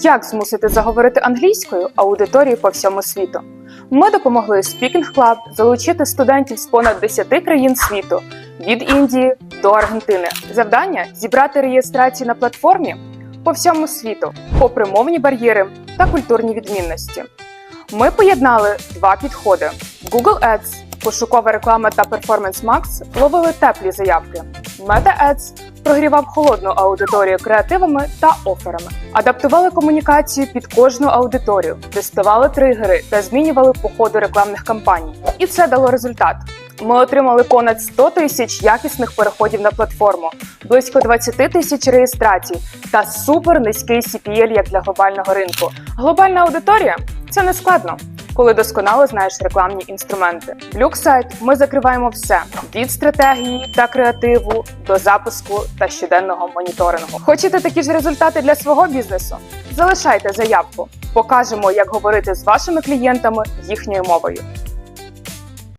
Як змусити заговорити англійською аудиторію по всьому світу? Ми допомогли Speaking Club залучити студентів з понад 10 країн світу від Індії до Аргентини. Завдання зібрати реєстрації на платформі по всьому світу, попри мовні бар'єри та культурні відмінності. Ми поєднали два підходи: Google Ads, пошукова реклама та Performance Max ловили теплі заявки. Meta Ads прогрівав холодну аудиторію креативами та оферами, адаптували комунікацію під кожну аудиторію, тестували тригери та змінювали по ходу рекламних кампаній. І це дало результат. Ми отримали понад 100 тисяч якісних переходів на платформу, близько 20 тисяч реєстрацій та супер низький CPL як для глобального ринку. Глобальна аудиторія це не складно. Коли досконало знаєш рекламні інструменти. В Люксайт ми закриваємо все від стратегії та креативу до запуску та щоденного моніторингу. Хочете такі ж результати для свого бізнесу? Залишайте заявку. Покажемо, як говорити з вашими клієнтами їхньою мовою.